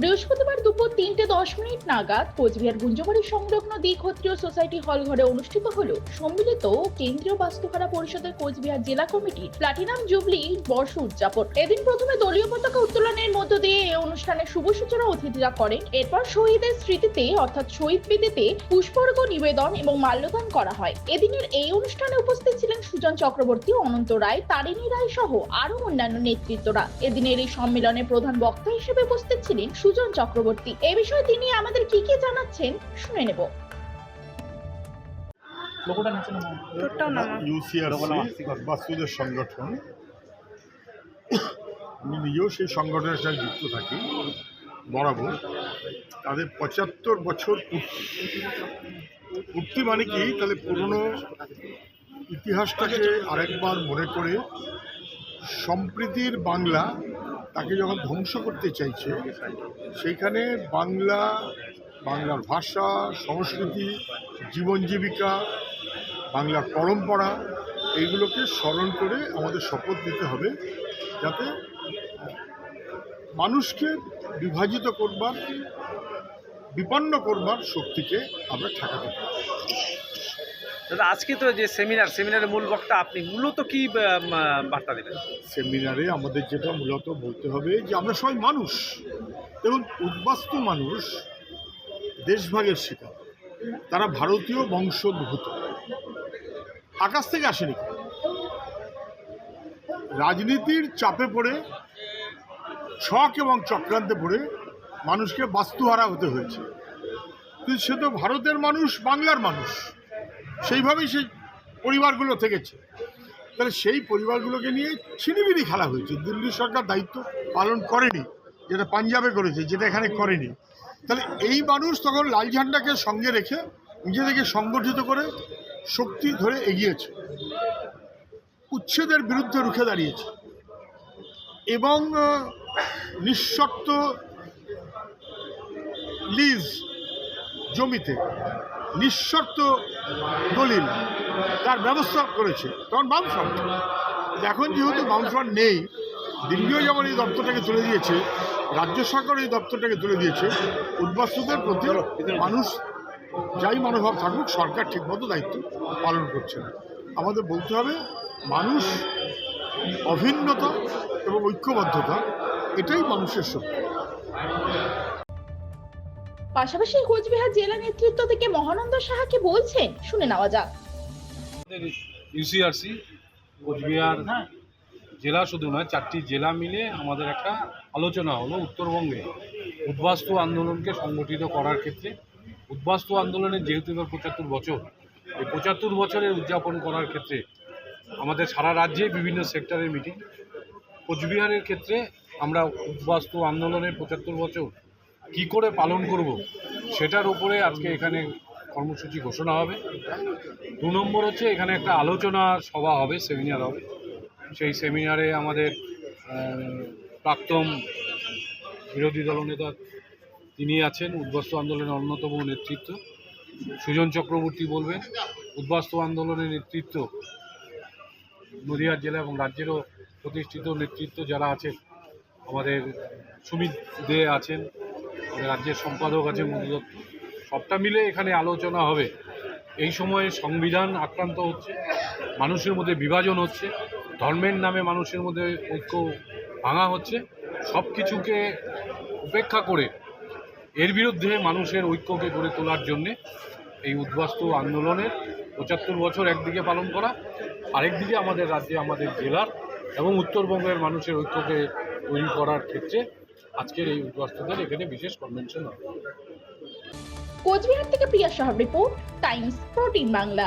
বৃহস্পতিবার দুপুর তিনটে দশ মিনিট নাগাদ কোচবিহার গুঞ্জবাড়ি সংলগ্ন দ্বীপ ক্ষত্রিয় সোসাইটি হল ঘরে অনুষ্ঠিত হল সম্মিলিত কেন্দ্রীয় বাস্তুহারা পরিষদের কোচবিহার জেলা কমিটির প্লাটিনাম জুবলি বর্ষ উদযাপন। এদিন প্রথমে দলীয় পতাকা উত্তোলনের মধ্য দিয়ে এই অনুষ্ঠানের শুভ সূচনা অতিথিরা করেন। এরপর শহীদের স্মৃতিতে, অর্থাৎ শহীদ বেদিতে পুষ্পর্গ নিবেদন এবং মাল্যদান করা হয়। এদিনের এই অনুষ্ঠানে উপস্থিত ছিলেন সুজন চক্রবর্তী অনন্ত রায়, তারিণী রায় সহ আরও অন্যান্য নেতৃত্বরা। এদিনের এই সম্মেলনে প্রধান বক্তা হিসেবে উপস্থিত ছিলেন সুজন চক্রবর্তী। এ বিষয়ে তিনি আমাদের কি কি জানাচ্ছেন শুনে নেব। ইউসিআরসি বাস্তুদের সংগঠন। আমি নিজেও সেই সংগঠনের সাথে যুক্ত থাকি বরাবর। তাদের পঁচাত্তর বছর পূর্তি। পূর্তি মানে কি? তাহলে পুরনো ইতিহাসটাকে আরেকবার মনে করে সম্প্রীতির বাংলা তাকে যখন ধ্বংস করতে চাইছে, সেইখানে বাংলা, বাংলার ভাষা, সংস্কৃতি, জীবন জীবিকা, বাংলার পরম্পরা, এইগুলোকে স্মরণ করে আমাদের শপথ নিতে হবে যাতে মানুষকে বিভাজিত করবার, বিপন্ন করবার শক্তিকে আমরা ঠেকাতে পারি। দাদা, আজকে তো যে সেমিনার সেমিনারের মূল বক্তা, আপনি মূলত কি বার্তা দেবেন সেমিনারে আমাদের যেটা মূলত বলতে হবে যে, আমরা সবাই মানুষ। এবং উদ্বাস্তু মানুষ দেশভাগের শিকার। তারা ভারতীয় বংশোদ্ভূত। আকাশ থেকে আসেনি রাজনীতির চাপে পড়ে, ছক এবং চক্রান্তে পড়ে মানুষকে বাস্তুহারা হতে হয়েছে। কিন্তু সে তো ভারতের মানুষ, বাংলার মানুষ। সেইভাবেই সেই পরিবারগুলো থেকেছে। তাহলে সেই পরিবারগুলোকে নিয়ে ছিনিবিনি খেলা হয়েছে। দিল্লি সরকার দায়িত্ব পালন করেনি যেটা পাঞ্জাবে করেছে যেটা এখানে করেনি। তাহলে এই মানুষ তখন লাল ঝান্ডাকে সঙ্গে রেখে নিজেদেরকে সংগঠিত করে শক্তি ধরে এগিয়েছে। উচ্ছেদের বিরুদ্ধে রুখে দাঁড়িয়েছে। এবং আহ, নিঃশর্ত লিজ জমিতে নিঃশর্ত দলিল। তার ব্যবস্থা করেছে। তখন বামফ্রন্ট, এখন যেহেতু বামফ্রন্ট নেই, দিল্লিও যেমন এই দপ্তরটাকে তুলে দিয়েছে, রাজ্য সরকার এই দপ্তরটাকে তুলে দিয়েছে, উদ্বাস্তুদের প্রতি মানুষ যাই মনোভাব থাকুক, সরকার ঠিকমতো দায়িত্ব পালন করছে না। আমাদের বলতে হবে, মানুষ অভিন্নতা এবং ঐক্যবদ্ধতা, এটাই মানুষের শক্তি। পাশাপাশি কোচবিহার জেলা নেতৃত্ব থেকে মহানন্দ সাহা কি বলছেন, শুনে নেওয়া যাক। ইউসিআরসি কোচবিহার জেলা শুধু নয়, চারটি জেলা মিলে আমাদের একটা আলোচনা হলো উত্তরবঙ্গে উদ্বাস্তু আন্দোলনকে সংগঠিত করার ক্ষেত্রে। উদ্বাস্তু আন্দোলনের যেহেতু এবার পঁচাত্তর বছর, এই পঁচাত্তর বছরের উদযাপন করার ক্ষেত্রে আমাদের সারা রাজ্যে বিভিন্ন সেক্টরের মিটিং। কোচবিহারের ক্ষেত্রে আমরা উদ্বাস্তু আন্দোলনের পঁচাত্তর বছর কি করে পালন করব সেটার উপরে আজকে এখানে কর্মসূচি ঘোষণা হবে। দু নম্বর হচ্ছে এখানে একটা আলোচনা সভা হবে সেমিনার হবে। সেই সেমিনারে আমাদের প্রাক্তন বিরোধী দলনেতা তিনি আছেন, উদ্বাস্তু আন্দোলনের অন্যতম নেতৃত্ব। সুজন চক্রবর্তী বলবেন, উদ্বাস্তু আন্দোলনের নেতৃত্ব নদিয়া জেলা এবং রাজ্যেরও প্রতিষ্ঠিত নেতৃত্ব যারা আছেন, আমাদের সুমিত দে আছেন রাজ্যের সম্পাদক আছে মধু দত্ত। সবটা মিলে এখানে আলোচনা হবে। এই সময়ে সংবিধান আক্রান্ত হচ্ছে, মানুষের মধ্যে বিভাজন হচ্ছে, ধর্মের নামে মানুষের মধ্যে ঐক্য ভাঙা হচ্ছে। সব কিছুকে উপেক্ষা করে এর বিরুদ্ধে মানুষের ঐক্যকে গড়ে তোলার জন্যে এই উদ্বাস্তু আন্দোলনের পঁচাত্তর বছর একদিকে পালন করা, আরেকদিকে আমাদের রাজ্যে, আমাদের জেলার এবং উত্তরবঙ্গের মানুষের ঐক্যকে তৈরি করার ক্ষেত্রে আজকের এই উদ্বাস্তুদের এখানে বিশেষ কনভেনশন হবে। কোচবিহার থেকে প্রিয়া সাহার রিপোর্ট, টাইমস প্রোটিন বাংলা।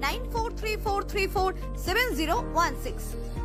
9434347016.